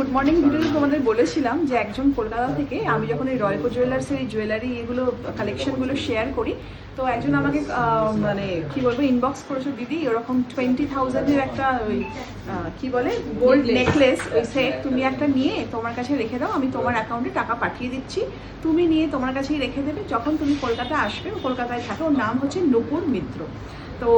Good morning ভিডিওতে তোমাদের বলেছিলাম যে একজন কলকাতা থেকে আমি যখন এই রয়কো জুয়েলার্সের এই জুয়েলারি এগুলো কালেকশনগুলো শেয়ার করি তো একজন আমাকে মানে কি বলব ইনবক্স করেছ দিদি এরকম টোয়েন্টি থাউজেন্ডের একটা ওই কি বলে গোল্ড নেকলেস ওই সেট তুমি একটা নিয়ে তোমার কাছে রেখে দাও আমি তোমার অ্যাকাউন্টে টাকা পাঠিয়ে দিচ্ছি। তুমি নিয়ে তোমার কাছেই রেখে দেবে যখন তুমি কলকাতা আসবে কলকাতায় থাকে ওর নাম হচ্ছে নকুর মিত্র। তো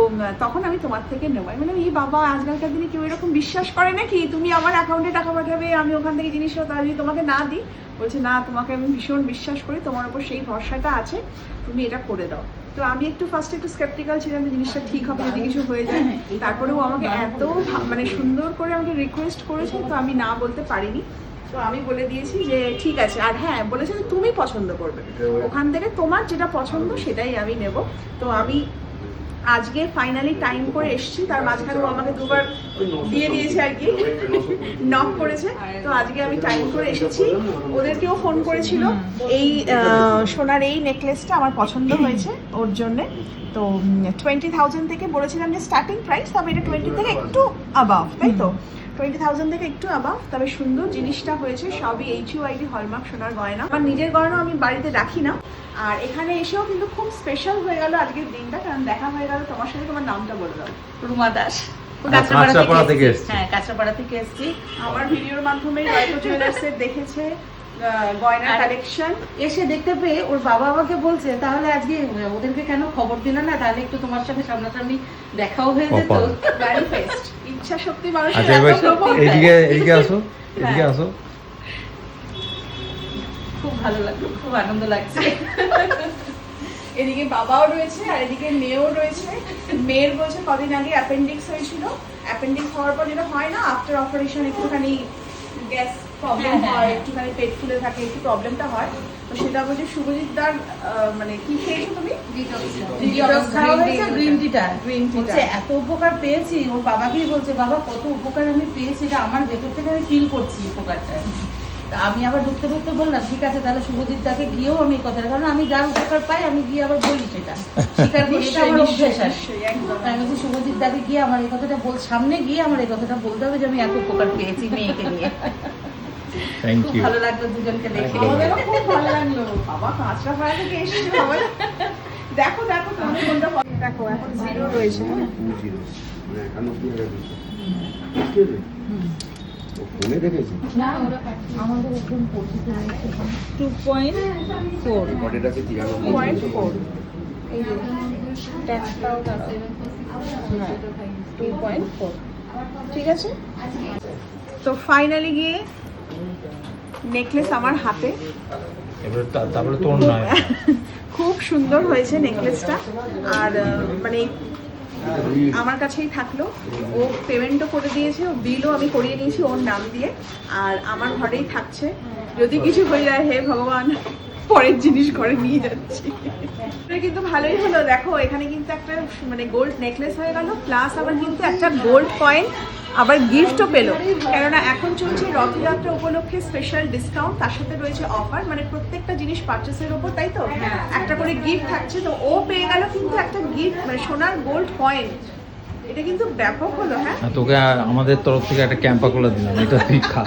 তখন আমি তোমার থেকে নেব। আমি বললাম এই বাবা আজকালকার দিনে কেউ এরকম বিশ্বাস করে নাকি? তুমি আমার অ্যাকাউন্টে টাকা পাঠাবে আমি ওখান থেকে জিনিসটা যদি তোমাকে না দিই বলছে না তোমাকে আমি ভীষণ বিশ্বাস করি তোমার উপর সেই ভরসাটা আছে তুমি এটা করে দাও। তো আমি একটু ফার্স্টে একটু স্কেপটিক্যাল ছিলাম যে জিনিসটা ঠিক হবে যদি কিছু হয়ে যায়। তারপরেও আমাকে এত মানে সুন্দর করে আমাকে রিকোয়েস্ট করেছে তো আমি না বলতে পারিনি। তো আমি বলে দিয়েছি যে ঠিক আছে। আর হ্যাঁ বলেছে যে তুমি পছন্দ করবে। ওখান থেকে তোমার যেটা পছন্দ সেটাই আমি নেব। তো আমি আজকে ফাইনালি টাইম করে এসেছি। তার মাঝখানে ও আমাকে দুবার দিয়ে দিয়েছে আর কি। নক করেছে। তো আজকে আমি টাইম করে এসেছি। ওদেরকেও ফোন করেছিল। এই সোনার এই নেকলেসটা আমার পছন্দ হয়েছে ওর জন্যে। তো টোয়েন্টি থাউজেন্ড থেকে বলেছিলাম যে স্টার্টিং প্রাইস তবে এটা টোয়েন্টি থেকে একটু অ্যাবাভ তাই তো? টোয়েন্টি থাউজেন্ড থেকে একটু আবাভ তবে সুন্দর জিনিসটা হয়েছে সবই এইচ ইউআইডি হলমার্ক সোনার গয়না। আমার নিজের গয়না আমি বাড়িতে রাখি না। আর এখানে এসেও কিন্তু খুব স্পেশাল হয়ে গেল আজকের দিনটা কারণ দেখা হয়ে গেল তোমার সাথে তোমার নামটা বলে দাও। রুমা দাস। কাঁচরাপাড়া থেকে এসছি। হ্যাঁ কাঁচরাপাড়া থেকে এসেছি। আমার ভিডিওর মাধ্যমে রয়্যাল জুয়েলার্সের দেখেছে আহ, গয়না কালেকশন এসে দেখতে পেয়ে ওর বাবা আমাকে বলছে তাহলে আজকে ওদেরকে কেন খবর দিলে না? তাহলে একটু তোমার সাথে সামনাসামনি দেখাও হয়ে যেত। কপাল। ম্যানিফেস্ট ইচ্ছা শক্তি মানুষের আচ্ছা এত প্রবল। এদিকে এদিকে আসো এদিকে। আসো খুব ভালো লাগল খুব আনন্দ লাগছে এদিকে বাবাও রয়েছে আর এদিকে মেয়েও রয়েছে মেয়ের বলছে কদিন আগে অ্যাপেন্ডিক্স হয়েছিল অ্যাপেন্ডিক্স হওয়ার পর যেটা হয় না আফটার অপারেশন একটুখানি গ্যাস প্রবলেম হ্যাঁ। একটুখানি পেট ফুলে থাকে একটু প্রবলেমটা হয় তো সেটা বলছে শুভজিৎ দার মানে কি খেয়েছো তুমি? গ্রিন টিটা এত উপকার পেয়েছি ওর বাবাকেই বলছে বাবা কত উপকার আমি পেয়েছি এটা আমার ভেতর থেকে আমি ফিল করছি উপকারটা। আমি আবার ঢুকতে ঢুকতে বললাম ঠিক আছে তাহলে শুভজিৎ দাকে গিয়েও আমি কথাটা কারণ আমি যার উপকার পাই আমি গিয়ে আবার বলি সেটা। স্বীকার করি এটা আমার অভ্যেস আর কি। আমি বলছি শুভজিৎ দাকে গিয়ে আমার এই কথাটা বল সামনে গিয়ে আমার এই কথাটা বলতে হবে যে আমি এত উপকার পেয়েছি মেয়েকে নিয়ে। থ্যাংক খুব ইউ ভালো লাগল দুজনকে দেখে। আমাদেরও খুব ভালো লাগল। বাবা কাঁচরা পাড়া থেকে এসেছে বাবা দেখো দেখো তোমাদের কোনটা। দেখো এখন জিরো রয়েছে ফোনে দেখেছি আমাদের একদম two point four point four এই যে ট্যাক্সটাও টু পয়েন্ট ফোর ঠিক আছে? তো ফাইনালি গিয়ে নেকলেস আমার হাতে। তারপরে তোর নয় খুব সুন্দর হয়েছে নেকলেসটা। আর মানে আমার কাছেই থাকল। ও পেমেন্টও করে দিয়েছে ও বিলও আমি করিয়ে নিয়েছি ওর নাম দিয়ে। আর আমার ঘরেই থাকছে। যদি কিছু হয়ে যায় হে ভগবান পরের জিনিস ঘরে নিয়ে যাচ্ছি। কিন্তু ভালোই হলো। দেখো এখানে কিন্তু একটা মানে গোল্ড নেকলেস হয়ে গেল। প্লাস আবার কিন্তু একটা গোল্ড কয়েন আবার গিফটও পেল। কেননা এখন চলছে রথযাত্রা উপলক্ষে স্পেশাল ডিসকাউন্ট তার সাথে রয়েছে অফার মানে প্রত্যেকটা জিনিস পার্চেসের ওপর তাই তো? একটা করে গিফট থাকছে তো ও পেয়ে গেল কিন্তু একটা গিফট মানে সোনার গোল্ড কয়েন এটা কিন্তু ব্যাপক হলো হ্যাঁ? আর তোকে আমাদের তরফ থেকে একটা ক্যাম্পা করে দিলাম এটা তুই খা।